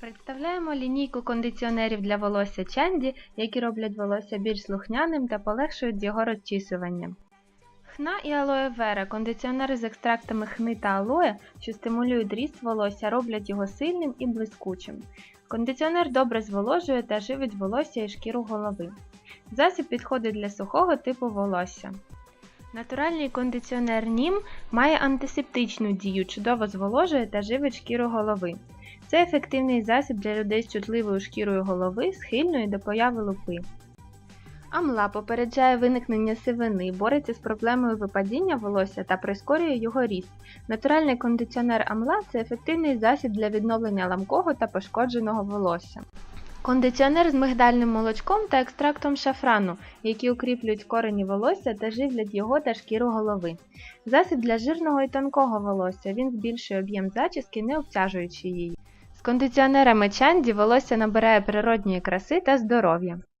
Представляємо лінійку кондиціонерів для волосся Чанді, які роблять волосся більш слухняним та полегшують його розчісування. Хна і алоє вера кондиціонери з екстрактами хни та алоє, що стимулюють ріст волосся, роблять його сильним і блискучим. Кондиціонер добре зволожує та живить волосся і шкіру голови. Засіб підходить для сухого типу волосся. Натуральний кондиціонер Нім має антисептичну дію, чудово зволожує та живить шкіру голови. Це ефективний засіб для людей з чутливою шкірою голови, схильної до появи лупи. Амла попереджає виникнення сивини, бореться з проблемою випадіння волосся та прискорює його ріст. Натуральний кондиціонер амла це ефективний засіб для відновлення ламкого та пошкодженого волосся. Кондиціонер з мигдальним молочком та екстрактом шафрану, які укріплюють корені волосся та живлять його та шкіру голови. Засіб для жирного і тонкого волосся. Він збільшує об'єм зачіски, не обтяжуючи її. З кондиціонерами Чанді волосся набирає природньої краси та здоров'я.